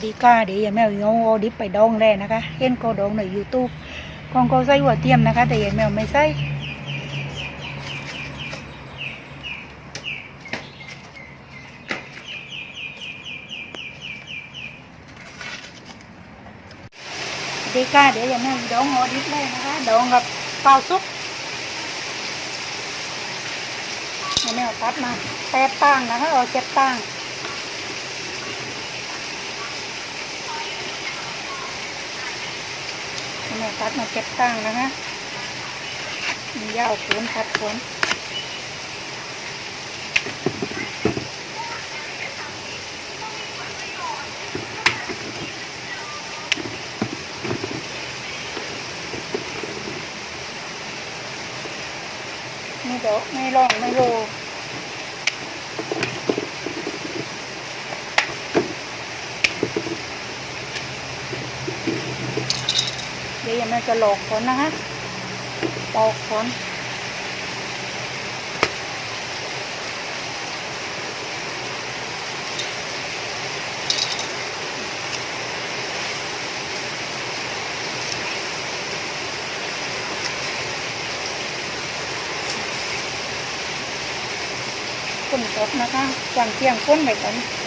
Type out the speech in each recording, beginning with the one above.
ดีก้าเดี๋ยวยังแมวเอาเอาดิบไปดองเลยนะคะ เห็นก็ดองในยูทูบของเขาใส่หัวเทียมนะคะ แต่ยังแมวไม่ใส่ดีก้าเดี๋ยวยังแมวดองเอาดิบเลยนะคะดองกับเปล่าซุปยังแมวตัดมาแปดตั้งนะคะเอาเจ็ดตั้ง แม่ตัดมาเก็บตั้งนะคะมียาวขวนตัดขวนไม่ดอกไม่ร่องไม่โร เดี๋ยวยังไม่จะหลอกคนนะคะปอกคนคนตกนะคะกวางเที่ยงก้นไปก่อน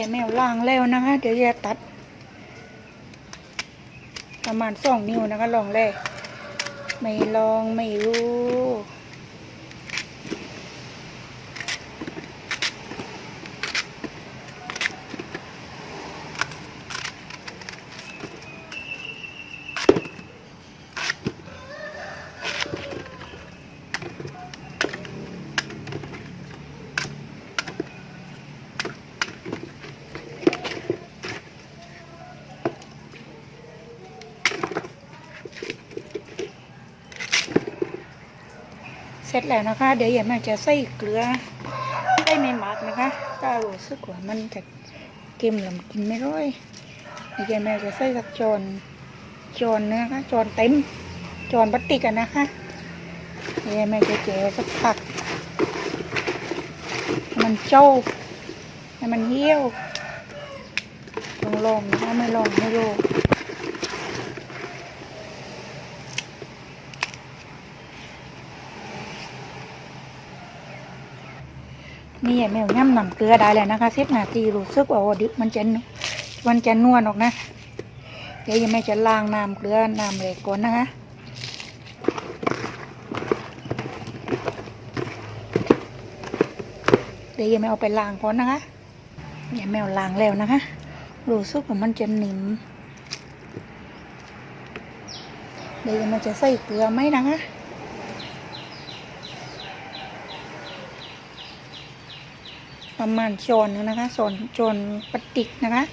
แกแมวล่างแล้วนะคะ เดี๋ยวจะตัด ประมาณสองนิ้วนะคะลองแรก ไม่ลองไม่รู้ เส ร็จแล้วนะคะ เดี๋ยวอย่ามาจะใส่เกลือใส่ไม่หมักนะคะถ้ารู้สึกว่ามันจะเค็มหรือกินไม่ร้อยเดี๋ยวแม่จะใส่สักจอนจอนเนื้อนะคะจอนเต็มจอนพลาสติกันนะคะเดี๋ยวแม่จะเจสักผักมันเจ้าให้มันเหี้ยวลองลองๆนะคะไม่ลองไม่รู้ นี่แมวย่ำหนำเกลือได้เลยนะคะสิบนาทีรู้สึกว่าโอ้ดิบมันจะมันจะนวลออกนะ เดี๋ยวยังไม่จะล้างน้ำเกลือน้ำเหล็กก่อนนะคะเดี๋ยวยังไม่เอาไปล้างก่อนนะคะย่าแมวล้างแล้วนะคะรู้สึกว่ามันจะหนิมเดี๋ยวยังไม่จะใส่เกลือไหมนะคะ ประมาณโจนนึงนะคะโจนโจนปลาติกนะคะ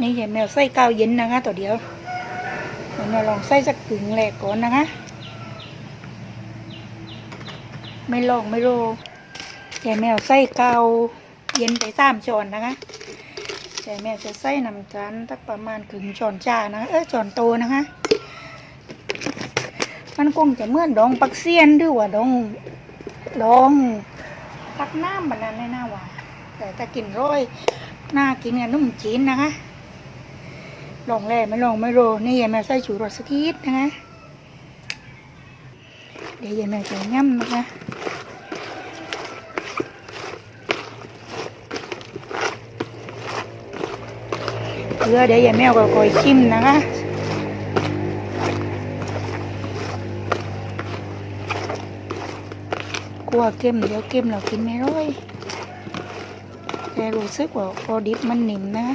นี่เห็นแมวไส้กาวเย็นนะคะตัวเดียวเดี๋ยวมวลองไส้สักกึ่งแหลกก่อนนะคะ ไม่ลองไม่รู้ยายแมวใส่เกาเย็นไปสามช้อนนะคะยายแมวจะใส่น้ำตาลสักประมาณครึ่งช้อนชานะะเออช้อนโตนะคะ มันคงจะเหมื่อนดองปักเซียนหรือว่าดองดองตักน้ำแบบนั้นเลยนะว่าแต่ถ้ากินร้อยน่ากินกับนุ่มจีนนะคะลองแล่ไม่ลองไม่โรนี่ยายแมวใส่ชูรสสักทีนะคะเดี๋ยวยายแมวจะย่ำนะคะ เกลือเดี๋ยวยายแมวก็คอยชิมนะคะกลัวเค็มเดี๋ยวเค็มเรากินไม่ร้อยแต่รู้สึกว่าพอดิบมันนิ่มนะ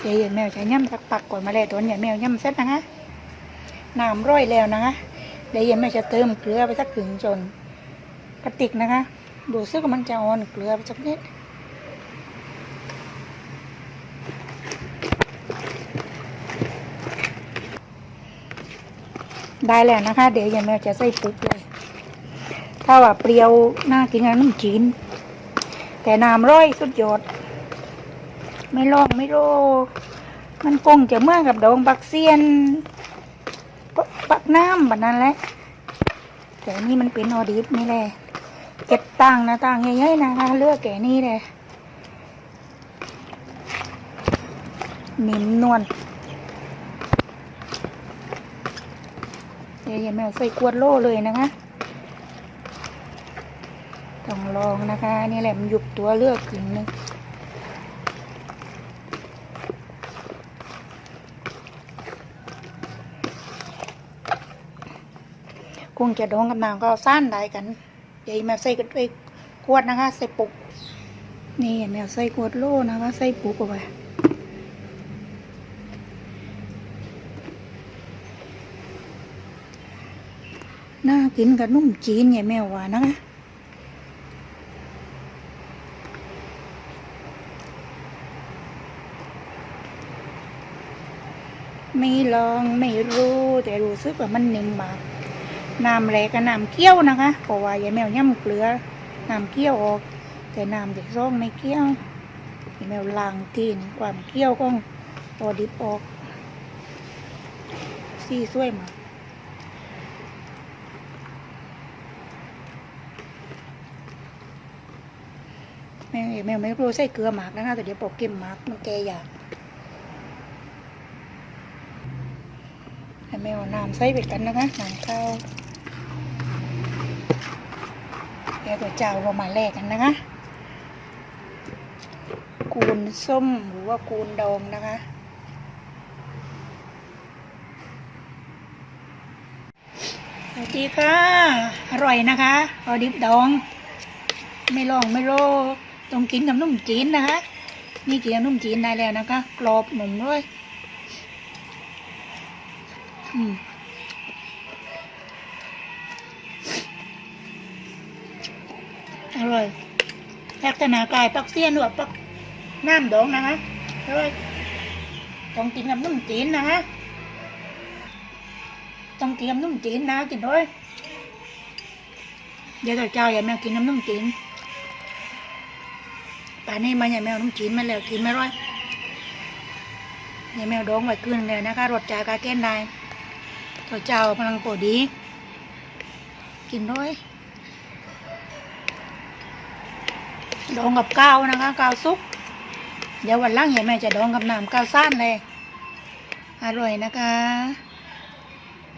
เดี๋ยวอย่าแมวจะย่ำสักปักก่อนมาแล้วตัวอย่าแมวย่ำเสร็จนะคะน้ำร้อยแล้วนะคะ เดี๋ยวอย่าแมวจะเติมเกลือไปสักถึงจนกระติกนะคะ ดูซึกว่ามันจะอ่อนเกลือไปสักนิดได้แล้วนะคะ เดี๋ยวย่าแมวจะใส่ปุ๊บเลย ถ้าว่าเปรี้ยวน่ากินกับน้ำจีน แต่น้ำร้อยสุดยอด ไม่ลองไม่โลมันคงจะเมื่อกับดองบักเซียน ปักน้ำแบบนั้นแหละแต่นี่มันเป็นออดิบนี่แหละเก็บตังนะตังใหญ่ๆนะคะเลือกแก่นี่เลยนิ่มนวลเดี๋ยวอย่าแมวใส่กวดโล่เลยนะคะต้องลองนะคะนี่แหละมันหยุบตัวเลือกกึ่งหนึง คงจะดองกับนางก็เอาสั้นได้กันเดี๋ยมวใส่กันไปขวดนะคะ ใส่ปุกนี่แมวใส่ขวดโล่นะคะใส่ปุกเอาไว้น่ากินกับนุ่มจีนไงแมวว่านะคะไม่ลองไม่รู้แต่รู้สึกว่ามันนิ่มมาก น้ำแหลกกับน้ำเกี้ยวนะคะเพราะว่ายายแมวย่ำเกลือน้ำเกี้ยวออก แต่น้ำเด็กซ่องไม่เกี้ยวยายแมวล้างทีนความเกี้ยวของพอดิบออกสีสวยมากแมวแมวไม่รู้ใส่เกลือหมากนะคะแต่เดี๋ยวปอกเก็มหมากมันแกอยากให้แมวน้ำใส่ไปกันนะคะน้ำข้าว แกตัวเจ้าเรามาแลกกันนะคะ กูนส้มหรือว่ากูนดองนะคะ สวัสดีค่ะ อร่อยนะคะพอดิบดอง ไม่ลองไม่โลต้องกินกับนุ่มจีนนะคะ นี่กินกับนุ่มจีนได้แล้วนะคะ กรอบหนุ่มด้วย อืม ร่อยลักษณะกายปักเสี้ยนหรือว่าปักน้ำดองนะคะอร่อยต้องกินกับนุ่มจีนนะคะต้องกินกับนุ่มจีนนะกินด้วยเดี๋ยวต่อเจ้าอย่าแมวกินน้ำนุ่มจีนป่านนี้มาอย่าแมวน้ำจีนมาแล้วกินไม่ร้อยอย่าแมวดองไว้คืนเลยนะคะรสจากาเก้นได้ตัวเจ้าพลังโปรดี กินด้วย ดองกับข้าวนะคะข้าวซุปเดี๋ยววันล่างเห็นแม่จะดองกับน้ำข้าวซ่านเลยอร่อยนะคะ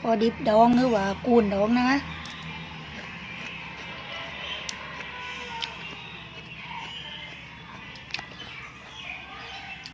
พอดิบดองหรือว่ากูนดองนะคะ